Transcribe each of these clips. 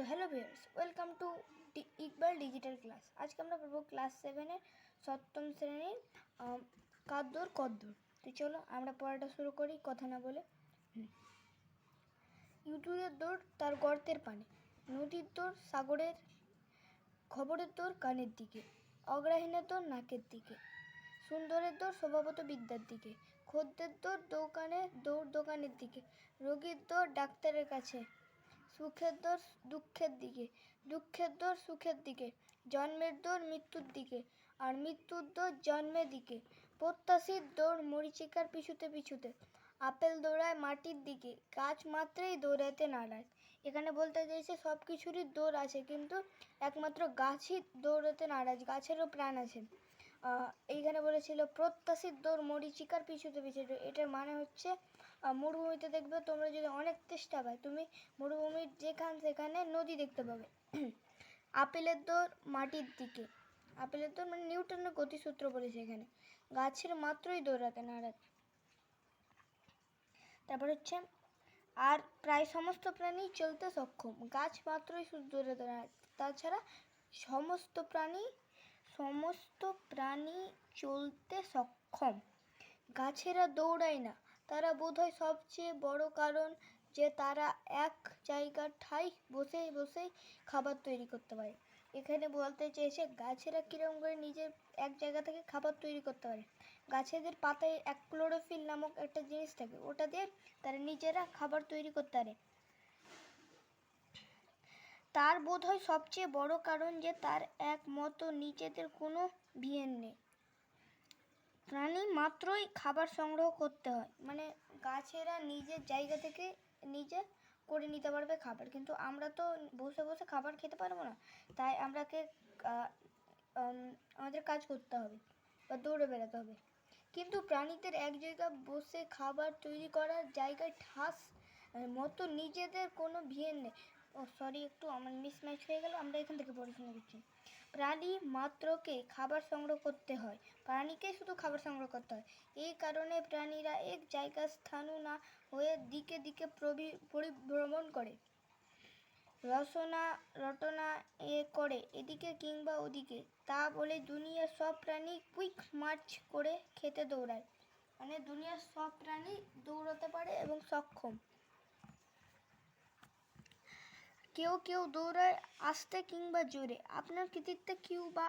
তো hello viewers welcome to Iqbal digital class আজকে আমরা পড়ব ক্লাস সেভেনের সপ্তম শ্রেণির কাদ্দর কদ্দর তো চলো আমরা পড়াটা শুরু করি, কথা না বলে। ইঁদুরের দৌড় তার গর্তের পানে, নদীর দৌড় সাগরের, খবরের দৌড় কানের দিকে অগ্রাহীনের দৌড় নাকের দিকে, সুন্দরের দৌড় স্বভাবত বিদ্যার দিকে, খদ্দের দৌড় দোকানের দৌড় দোকানের দিকে, রোগীর দৌড় ডাক্তারের কাছে সুখের দৌড় দুঃখের দিকে, দুঃখের দৌড় সুখের দিকে, জন্মের দৌড় মৃত্যুর দিকে, আর মৃত্যুর দৌড় জন্মের দিকে। প্রত্যাশীর দৌড় মরিচিকার পিছুতে পিছুতে, আপেল দৌড়ায় মাটির দিকে, গাছ মাত্রই দৌড়াতে নাড়ায় এখানে বলতে চাইছে সব কিছুরই দৌড় আছে, কিন্তু একমাত্র গাছই দৌড়াতে নারাজ, গাছেরও প্রাণ আছে। এইখানে বলেছিল প্রত্যাশীর দৌড় মরিচিকার পিছুতে পিছুতে, এটার মানে হচ্ছে মরুভূমিতে দেখবে তোমরা যদি অনেক চেষ্টা পায়, তুমি মরুভূমির যেখান সেখানে নদী দেখতে পাবে। আপেলের দৌড় মাটির দিকে। আপেলের দৌড় মানে নিউটনের গতিসূত্র বলেছে এখানে গাছের মাত্রই দৌড়াতে নারাজ তারপর হচ্ছে, আর প্রায় সমস্ত প্রাণী চলতে সক্ষম। গাছ মাত্রই দৌড়াতে নারাজ তাছাড়া সমস্ত প্রাণী সমস্ত প্রাণী চলতে সক্ষম। গাছেরা দৌড়ায় না। তারা বোধহয় সবচেয়ে বড় কারণ যে তারা এক জায়গার ঠাই বসে বসেই খাবার তৈরি করতে পারে। এখানে বলতে চেয়েছে, গাছেরা কীরকম করে নিজের এক জায়গা থেকে খাবার তৈরি করতে পারে। গাছেদের পাতায় এক ক্লোরোফিল নামক একটা জিনিস থাকে, ওটা দিয়ে তারা নিজেরা খাবার তৈরি করতে পারে। তার বোধহয় সবচেয়ে বড় কারণ যে তার একমতো নিজেদের কোনো ভিয়েন নেই। প্রাণী মাত্রই খাবার সংগ্রহ করতে হয়। মানে গাছেরা নিজের জায়গা থেকে নিজে করে নিতে পারবে খাবার। কিন্তু আমরা তো বসে বসে খাবার খেতে পারব না। তাই আমরাকে আমাদের কাজ করতে হবে বা দৌড়ে বেড়াতে হবে। কিন্তু প্রাণীদের এক জায়গায় বসে খাবার তৈরি করার জায়গায় ঠাস মতো নিজেদের কোনো ভিয়েন নেই। ও সরি একটু আমার মিসম্যাচ হয়ে গেল। আমরা এখান থেকে পড়াশোনা করছি। প্রাণী মাত্রকে খাবার সংগ্রহ করতে হয়। প্রাণীকে শুধু খাবার সংগ্রহ করতে হয়। এই কারণে প্রাণীরা এক জায়গা স্থানু না হয়ে দিকে দিকে পরিভ্রমণ করে। রসনা, রটনা এ করে এদিকে কিংবা ওদিকে। তা বলে দুনিয়ার সব প্রাণী কুইক মার্চ করে খেতে দৌড়ায়। মানে দুনিয়ার সব প্রাণী দৌড়াতে পারে এবং সক্ষম। কেউ কেউ দৌড়ায় আস্তে কিংবা জোরে। আপনার কৃতিত্বে কেউ বা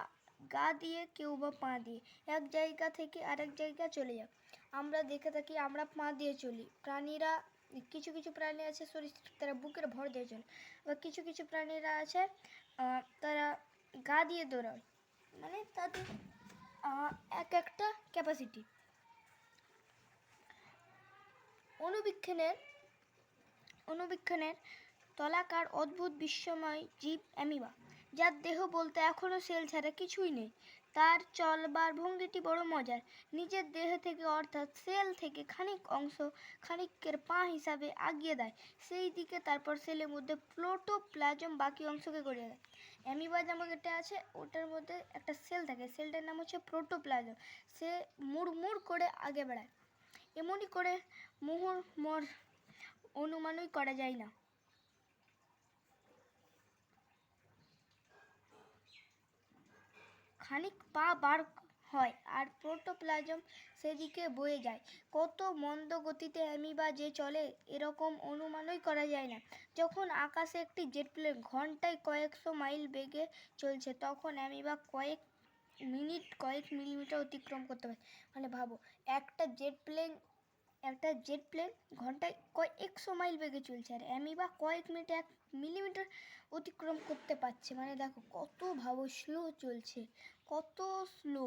গা দিয়ে, কেউ বা পা দিয়ে। এক জায়গা থেকে আরেক জায়গা চলে যায় আমরা দেখে থাকি, আমরা পা দিয়ে চলি। প্রাণীরা, কিছু কিছু প্রাণী আছে, সরীসৃপ, তারা বুকের ভর দিয়ে চলে। বা কিছু কিছু প্রাণীরা আছে তারা গা দিয়ে দৌড়ায়। মানে তাদের এক একটা ক্যাপাসিটি অনুবীক্ষণের অনুবীক্ষণের তলাকার অদ্ভুত বিস্ময় জীব অ্যামিবা, যার দেহ বলতে এখনও সেল ছাড়া কিছুই নেই। তার চলবার ভঙ্গিটি বড় মজার। নিজের দেহ থেকে অর্থাৎ সেল থেকে খানিক অংশ খানিকের পা হিসাবে আগিয়ে দেয়। সেই দিকে তারপর সেলের মধ্যে প্লোটোপ্লাজম বাকি অংশকে গড়িয়ে দেয়। অ্যামিবা যেমন এটা আছে, ওটার মধ্যে একটা সেল থাকে। সেলটার নাম হচ্ছে প্রোটোপ্লাজম। সে মুড়মুড় করে আগে বেড়ায়। এমনই করে মুহুর মর অনুমানই করা যায় না। খানিক পা বার হয় আর প্রোটোপ্লাজম সেদিকে বয়ে যায়। কত মন্দ গতিতে অ্যামিবা যে চলে, এরকম অনুমানই করা যায় না। যখন আকাশে একটি জেট প্লেন ঘন্টায় কয়েকশো মাইল বেগে চলছে, তখন অ্যামিবা কয়েক মিনিট, কয়েক মিলিমিটার অতিক্রম করতে পারে। মানে ভাবো, একটা জেট প্লেন একটা জেট প্লেন ঘন্টায় কয়েকশো মাইল বেগে চলছে। আর অ্যামিবা কয়েক মিনিটে, এক মিলিমিটার অতিক্রম করতে পারছে। মানে দেখো, কত ভাবো স্লো চলছে, কত স্লো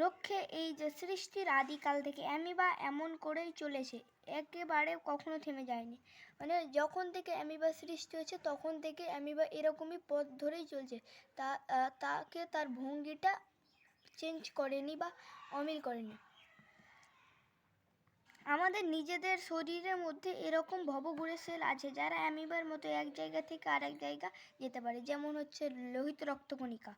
রক্ষে এই যে সৃষ্টির আদিকাল থেকে অ্যামিবা এমন করেই চলেছে। একেবারে কখনো থেমে যায়নি। মানে যখন থেকে অ্যামিবা সৃষ্টি হয়েছে, তখন থেকে অ্যামিবা এরকমই পথ ধরেই চলছে। তা তাকে তার ভঙ্গিটা চেঞ্জ করেনি বা অমিল করেনি। আমাদের নিজেদের শরীরের মধ্যে এরকম ভবঘুরে সেল আছে, যারা অ্যামিবার মতো এক জায়গা থেকে আরেক জায়গা যেতে পারে। যেমন হচ্ছে লোহিত রক্তকণিকা।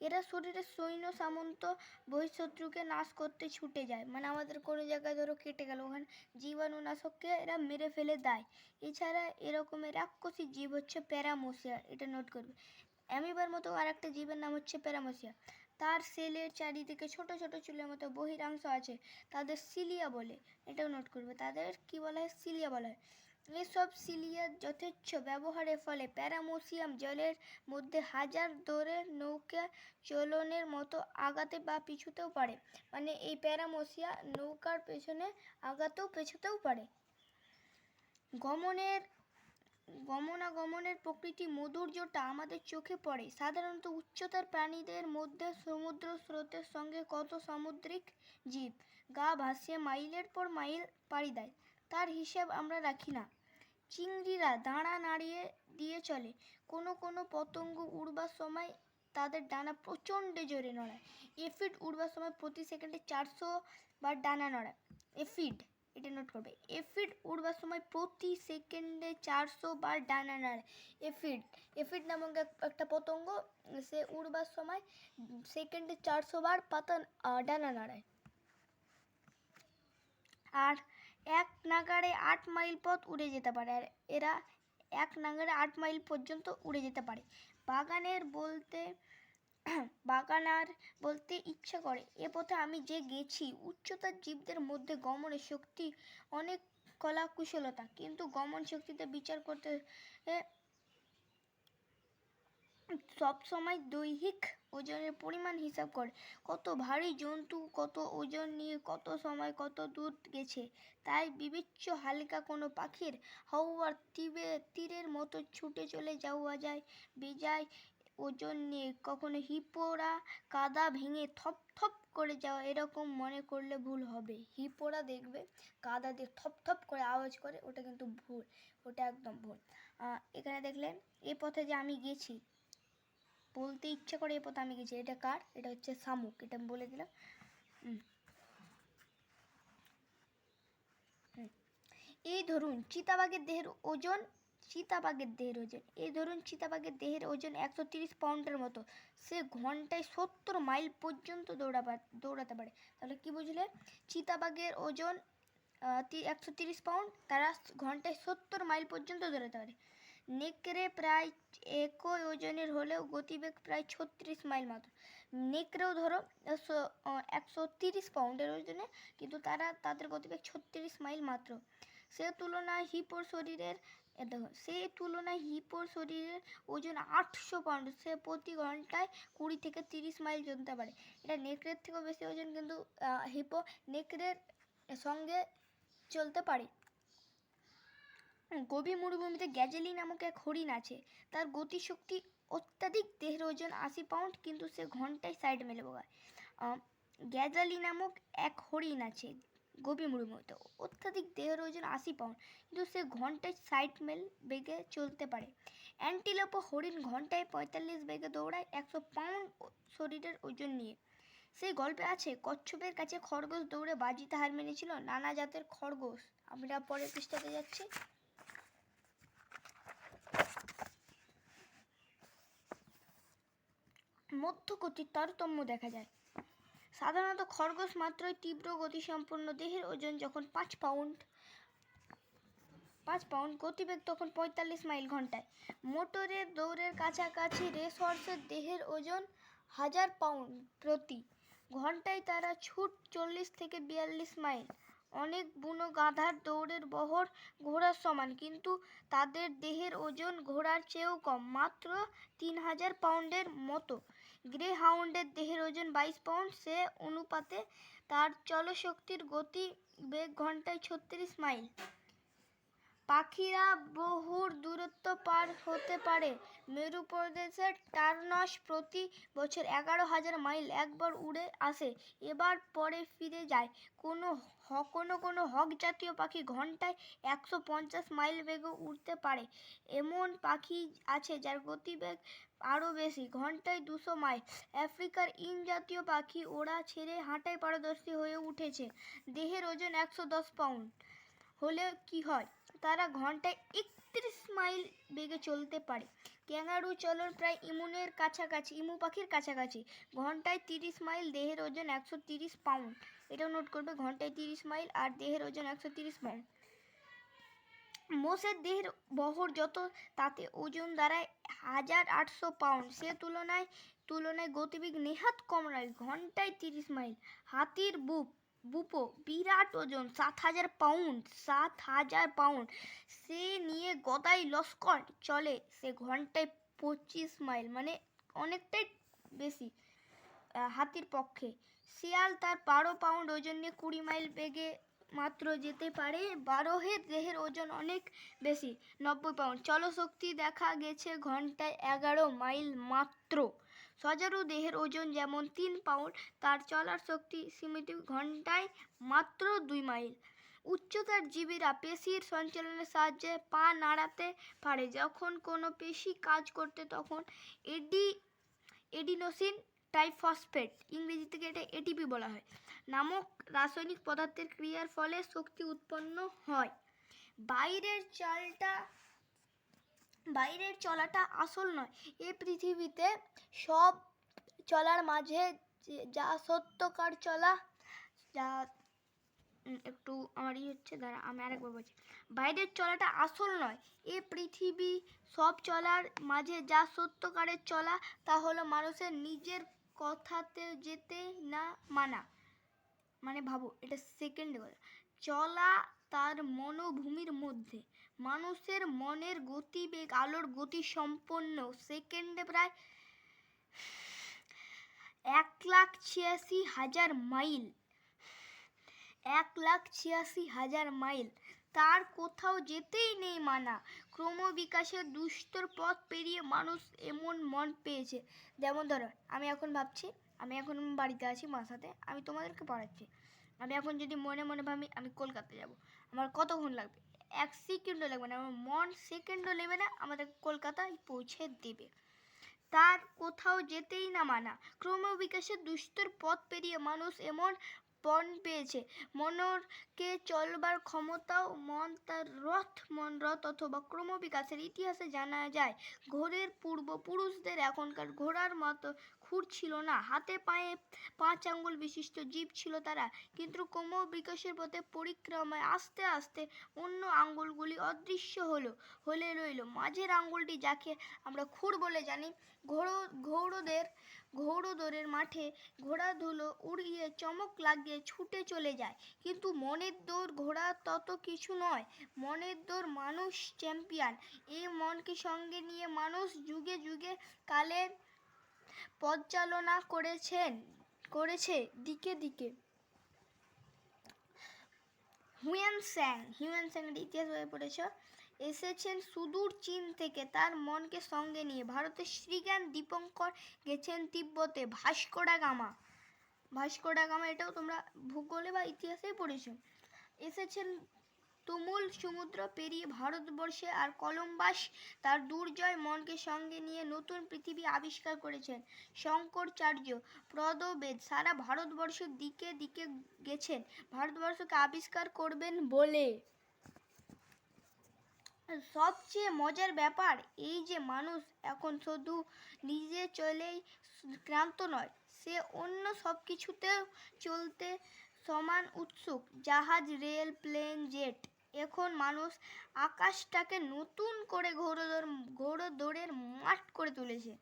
এরা শরীরের সৈন্য সামন্ত বহিঃশত্রুকে নাশ করতে ছুটে যায়। মানে আমাদের কোনো জায়গায় ধরো কেটে গেল, ওখানে জীবাণুনাশককে এরা মেরে ফেলে দেয়। এছাড়া এরকমের রাক্ষসী জীব হচ্ছে প্যারামোসিয়া, এটা নোট করবে। অ্যামিবার মতো আর একটা জীবের নাম হচ্ছে প্যারামোসিয়া। তার সেলের চারিদিকে ছোট ছোট চুলের মতো বহিরাংশ আছে, তাদের সিলিয়া বলে, এটাও নোট করবে। তাদের কি বলা হয়? সিলিয়া বলা হয়। এসব সিলিয়ার যথেচ্ছ ব্যবহারের ফলে প্যারামোসিয়াম জলের মধ্যে হাজার দৌড়ের নৌকা চলনের মতো আগাতে বা পিছুতেও পারে। মানে এই প্যারামোসিয়া নৌকার পেছনে আগাতেও পেছুতেও পারে। গমনের, গমনাগমনের প্রকৃতি মধুর্যটা আমাদের চোখে পড়ে। সাধারণত উচ্চতার প্রাণীদের মধ্যে সমুদ্র স্রোতের সঙ্গে কত সামুদ্রিক জীব? গা ভাসিয়ে মাইলের পর মাইল পাড়ি দেয়। তার হিসাব আমরা রাখি না। চিংড়িরা দাঁড়া নাড়িয়ে দিয়ে চলে। কোনো কোনো পতঙ্গ উড়বার সময় তাদের ডানা প্রচণ্ড জোরে নড়ায়। এফিড উড়বার সময় প্রতি সেকেন্ডে চারশো বার ডানা নড়ায়। এফিড, এটা নোট করবে। এফিড উড়বার সময় প্রতি সেকেন্ডে চারশো বার ডানা নাড়ে এফিড এফিড নামক এক- একটা পতঙ্গ, সে উড়বার সময় সেকেন্ডে চারশো বার পাতা ডানা নাড়ায়। আর এক নাগাড়ে আট মাইল পথ উড়ে যেতে পারে আর এরা এক নাগাড়ে আট মাইল পর্যন্ত উড়ে যেতে পারে। বাগানের বলতে বাগানার বলতে ইচ্ছা করে। এ পথে আমি যে গেছি উচ্চতার জীবদের মধ্যে গমনের শক্তি অনেক কলা কুশলতা কিন্তু গমন শক্তিতে বিচার করতে এ, সব সময় দৈহিক ওজনের পরিমাণ হিসাব করে। কত ভারী জন্তু, কত ওজন নিয়ে কত সময় কত দূর গেছে, তাই বিবেচ্য হালকা কোনো পাখির হাওয়ার তীরে তীরের মতো ছুটে চলে যাওয়া যায়। বেজায় ওজন নিয়ে কখনো হিপোরা কাদা ভেঙে থপ থপ করে যাওয়া, এরকম মনে করলে ভুল হবে। হিপোরা দেখবে, কাদা দিয়ে থপ থপ করে আওয়াজ করে, ওটা কিন্তু ভুল, ওটা একদম ভুল। এখানে দেখলে এ পথে যে আমি গেছি বলতে ইচ্ছে করে এ পথে আমি গেছি। এটা কার? এটা হচ্ছে শামুক। এটা আমি বলে দিলাম। এই ধরুন, চিতাবাঘের দেহের ওজন, চিতাবাঘের দেহের ওজন। এই ধরুন, চিতাবাঘের দেহের ওজন একশো তিরিশ পাউন্ডের মতো। সে ঘন্টায় সত্তর মাইল পর্যন্ত দৌড়াবা, দৌড়াতে পারে। তাহলে কি বুঝলে? চিতাবাঘের ওজন একশো তিরিশ পাউন্ড, তারা ঘন্টায় সত্তর মাইল পর্যন্ত দৌড়াতে পারে। নেকড়ে প্রায় একই ওজনের হলেও গতিবেগ প্রায় ছত্রিশ মাইল মাত্র। নেকড়েও ধরো, একশো তিরিশ পাউন্ডের ওজনে, কিন্তু তারা তাদের গতিবেগ ছত্রিশ মাইল মাত্র। সে তুলনায় হিপোর শরীরের দেখো সেই তুলনায় হিপোর শরীরের ওজন আটশো পাউন্ড, সে প্রতি ঘন্টায় কুড়ি থেকে তিরিশ মাইল চলতে পারে এটা নেকড়ের থেকেও বেশি ওজন, কিন্তু হিপো নেকড়ের সঙ্গে চলতে পারে। গভীর মরুভূমিতে গ্যাজেলি নামক এক হরিণ আছে। তার গতিশক্তি অত্যাধিক, দেহের ওজন আশি পাউন্ড, কিন্তু সে ঘন্টায় সাইড মেলে বোগায়। গ্যাজালি নামক এক হরিণ আছে গভীর মরুভূমিতে। অত্যাধিক, দেহের ওজন আশি পাউন্ড, কিন্তু সে ঘন্টায় ষাট মেল বেগে চলতে পারে। অ্যান্টিলোপ হরিণ ঘন্টায় পঁয়তাল্লিশ বেগে দৌড়ায় একশো পাউন্ড শরীরের ওজন নিয়ে। সেই গল্পে আছে, কচ্ছপের কাছে খরগোশ দৌড়ে বাজিতে হার মেনেছিল, নানা জাতের খরগোশ। আমরা পরের পৃষ্ঠাতে যাচ্ছি। মধ্যগতির তারতম্য দেখা যায়। সাধারণত খরগোশ মাত্রই তীব্র গতিসম্পন্ন দেহের ওজন যখন পাঁচ পাউন্ড পাঁচ পাউন্ড গতিবেগ তখন পঁয়তাল্লিশ মাইল ঘন্টায়। মোটরের দৌড়ের কাছাকাছি রেস হর্সের দেহের ওজন হাজার পাউন্ড প্রতি ঘন্টায় তারা ছুট চল্লিশ থেকে বিয়াল্লিশ মাইল। অনেক বুনো গাধার দৌড়ের বহর ঘোড়ার সমান, কিন্তু তাদের দেহের ওজন ঘোড়ার চেয়েও কম, মাত্র তিন হাজার পাউন্ডের মতো। গ্রে হাউন্ডের দেহের ওজন বাইশ পাউন্ড, সে অনুপাতে তার চলশক্তির গতি বেগ ঘন্টায় ছত্রিশ মাইল। পাখিরা বহুর দূরত্ব পার হতে পারে। মেরু প্রদেশের টার্নস প্রতি বছর এগারো হাজার মাইল একবার উড়ে আসে, এবার পরে ফিরে যায়। কোনো কোনো কোনো হক জাতীয় পাখি ঘন্টায় একশো পঞ্চাশ মাইল বেগে উড়তে পারে। এমন পাখি আছে যার গতিবেগ আরও বেশি, ঘন্টায় দুশো মাইল। আফ্রিকার ইন জাতীয় পাখি ওরা ছেড়ে হাঁটায় পারদর্শী হয়ে উঠেছে। দেহের ওজন একশো দশ পাউন্ড। হলে কি হয়? তারা ঘন্টায় একত্রিশ মাইল বেগে চলতে পারে। ক্যাঙ্গারু চলন প্রায় ইমুনের কাছাকাছি, ইমু পাখির কাছাকাছি। ঘন্টায় তিরিশ মাইল দেহের ওজন একশো তিরিশ পাউন্ড। এটাও নোট করবে, ঘন্টায় তিরিশ মাইল আর দেহের ওজন একশো তিরিশ পাউন্ড। মোষের দেহের বহর যত, তাতে ওজন দাঁড়ায় হাজার আটশো পাউন্ড। সে তুলনায় তুলনায় গতিবেগ নেহাত কম নয়, ঘন্টায় তিরিশ মাইল। হাতির বুপ বুপো, বিরাট ওজন, সাত হাজার পাউন্ড সাত হাজার পাউন্ড সে নিয়ে গদাই লস্কর চলে। সে ঘন্টায় পঁচিশ মাইল মানে অনেকটাই বেশি হাতির পক্ষে। শিয়াল তার বারো পাউন্ড ওজন নিয়ে কুড়ি মাইল বেগে মাত্র যেতে পারে। বারোহের দেহের ওজন অনেক বেশি, নব্বই পাউন্ড চলশক্তি দেখা গেছে ঘন্টায় এগারো মাইল মাত্র। সজারু দেহের ওজন যেমন তিন পাউন্ড, তার চলার শক্তি সীমিত ঘন্টায় মাত্র দুই মাইল। উচ্চতার জীবীরা পেশির সঞ্চালনের সাহায্যে পা নাড়াতে পারে। যখন কোনো পেশি কাজ করতে তখন এডি, এডিনোসিন টাইফসফেট, ইংরেজি থেকে এটা এটিপি বলা হয়, নামক রাসায়নিক পদার্থের ক্রিয়ার ফলে শক্তি উৎপন্ন হয়। বাইরের চালটা বাইরের চলাটা আসল নয়। এ পৃথিবীতে সব চলার মাঝে যে- সত্যকার চলা, যা একটু আমারই হচ্ছে, দাঁড়া, আমি আরেকবার বলছি। বাইরের চলাটা আসল নয়। এ পৃথিবী সব চলার মাঝে যা সত্যকারের চলা, তা হলো মানুষের নিজের কথাতে যেতে না মানা। মানে ভাবো, এটা সেকেন্ড বলা চলা তার মনোভূমির মধ্যে। মানুষের মনের গতিবেগ আলোর গতি সম্পন্ন সেকেন্ডে প্রায় এক লাখ ছিয়াশি হাজার মাইল। এক লাখ ছিয়াশি হাজার মাইল। তার কোথাও যেতেই নেই মানা। ক্রমবিকাশের দুস্তর পথ পেরিয়ে মানুষ এমন মন পেয়েছে। যেমন ধরো, আমি এখন ভাবছি, আমি এখন বাড়িতে আছি মার সাথে, আমি তোমাদেরকে পড়াচ্ছি। আমি এখন যদি মনে মনে ভাবি, আমি কলকাতা যাব। আমার কতক্ষণ লাগবে? এক সেকেন্ডও লাগবে না আমার মন সেকেন্ডও নেবে না, আমাদের কলকাতায় পৌঁছে দেবে। তার কোথাও যেতেই না মানা ক্রমবিকাশের দুষ্টর পথ পেরিয়ে মানুষ এমন পণ পেয়েছে। মনরকে চলবার ক্ষমতাও মন তার রথ মন রথ অথবা ক্রমবিকাশের ইতিহাসে জানা যায়, ঘোরের পূর্বপুরুষদের এখনকার ঘোড়ার মতো খুর ছিল না। হাতে পায়ে পাঁচ আঙ্গুল বিশিষ্ট জীব ছিল তারা, কিন্তু ক্রম বিকাশের পথে পরিক্রমায় আস্তে আস্তে অন্য আঙ্গুলগুলি অদৃশ্য হলো, হলে রইল। মাঝের আঙ্গুলটি যাকে আমরা খুর বলে জানি, ঘোড়ো ঘৌড়দের ঘৌড়দৌড়ের মাঠে ঘোড়া ধুলো উড়িয়ে চমক লাগিয়ে ছুটে চলে যায়। কিন্তু মনের দৌড় ঘোড়া তত কিছু নয়, মনের দৌড় মানুষ চ্যাম্পিয়ন এই মনকে সঙ্গে নিয়ে মানুষ যুগে যুগে কালের পদচালনা করেছেন, করেছে দিকে দিকে। হুয়েন স্যাং হিউয়েন স্যাংয়ের ইতিহাস বইয়ে পড়েছ। এসেছেন সুদূর চীন থেকে। তার মনকে সঙ্গে নিয়ে ভারতের শ্রীজ্ঞান দীপঙ্কর গেছেন তিব্বতে Vasco da Gama. Vasco da Gama, এটাও তোমরা ভূগোলে বা ইতিহাসেই পড়েছো। এসেছেন তুমুল সমুদ্র পেরিয়ে ভারতবর্ষে আর কলম্বাস, তার দুর্জয় মনকে সঙ্গে নিয়ে নতুন পৃথিবী আবিষ্কার করেছেন শঙ্করাচার্য। প্রদবেদ, সারা ভারতবর্ষের দিকে দিকে গেছেন। ভারতবর্ষকে আবিষ্কার করবেন বলে। সবচেয়ে মজার ব্যাপার এই যে মানুষ এখন শুধু নিজে চলেই ক্লান্ত নয়, সে অন্য সব কিছুতেও চলতে সমান উৎসুক। জাহাজ, রেল, প্লেন, জেট, এখন মানুষ আকাশটাকে নতুন করে ঘোড়দৌড় ঘোড়দৌড়ের মাঠ করে তুলেছে।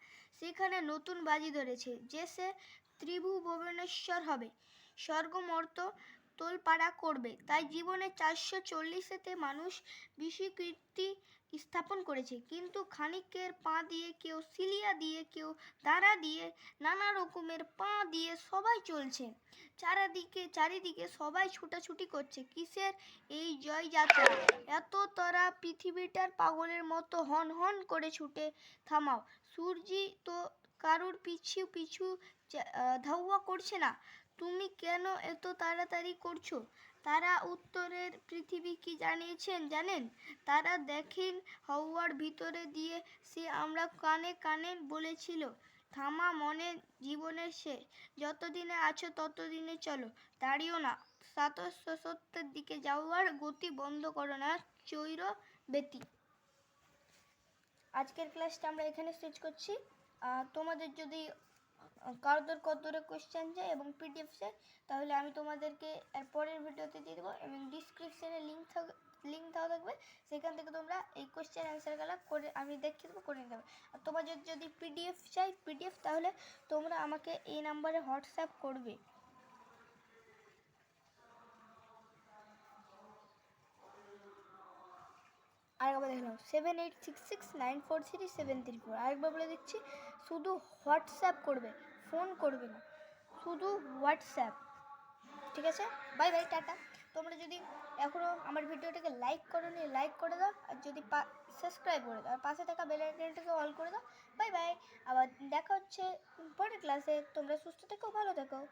সেখানে নতুন বাজি ধরেছে যে সে ত্রিভুবনেশ্বর হবে। স্বর্গমর্ত তোলপাড়া করবে। তাই জীবনে চারশো চল্লিশেতে মানুষ বিশ্বকীর্তি স্থাপন করেছে। কিন্তু খানিকের পা দিয়ে কেউ সিলিয়া দিয়ে, কেউ দাঁড়া দিয়ে, নানা রকমের পা দিয়ে সবাই চলছে। চারিদিকে চারিদিকে সবাই ছুটাছুটি করছে। কিসের এই জয়যাত্রা? এত তারা পৃথিবীটার পাগলের মতো হন হন করে ছুটে থামাও। সূর্যি তো কারুর পিছু পিছু ধাওয়া করছে না। তুমি কেন এত তাড়াতাড়ি করছ? তারা উত্তরের পৃথিবী কি জানিয়েছেন জানেন? তারা দেখেন হাওয়ার ভিতরে দিয়ে সে আমরা কানে কানে বলেছিল, থামা মনে জীবনের শেষ। যতদিনে আছো ততদিনে চলো। দাঁড়িও না। সাতশো সত্তর দিকে যাওয়ার গতি বন্ধ করো না, চৈর বেতি আজকের ক্লাসটা আমরা এখানে শেষ করছি। তোমাদের যদি কারোর কতরে কোশ্চেন চাই এবং পিডিএফ চাই, তাহলে আমি তোমাদেরকে এর পরের ভিডিওতে দিয়ে দেবো এবং ডিসক্রিপশনে লিঙ্ক থাক লিঙ্ক দেওয়া থাকবে। সেখান থেকে তোমরা এই কোশ্চেন অ্যান্সারগুলো করে, আমি দেখিয়ে দেবো, করে নিতে হবে আর তোমাদের যদি পিডিএফ চাই পিডিএফ তাহলে তোমরা আমাকে এই নাম্বারে হোয়াটসঅ্যাপ করবে। আরেকবার দেখলাম seven eight six six nine four three seven three four আরেকবার বলে দিচ্ছি, শুধু হোয়াটসঅ্যাপ করবে। ফোন করবে না। শুধু হোয়াটসঅ্যাপ। ঠিক আছে? Bye bye, tata. তোমরা যদি এখনও আমার ভিডিওটাকে লাইক করো নি লাইক করে দাও। আর যদি সাবস্ক্রাইব করে দাও। আর পাশে থাকা বেল আইকনটাকে অল করে দাও। Bye bye. আবার দেখা হচ্ছে পরের ক্লাসে তোমরা সুস্থ থেকো, ভালো থেকো।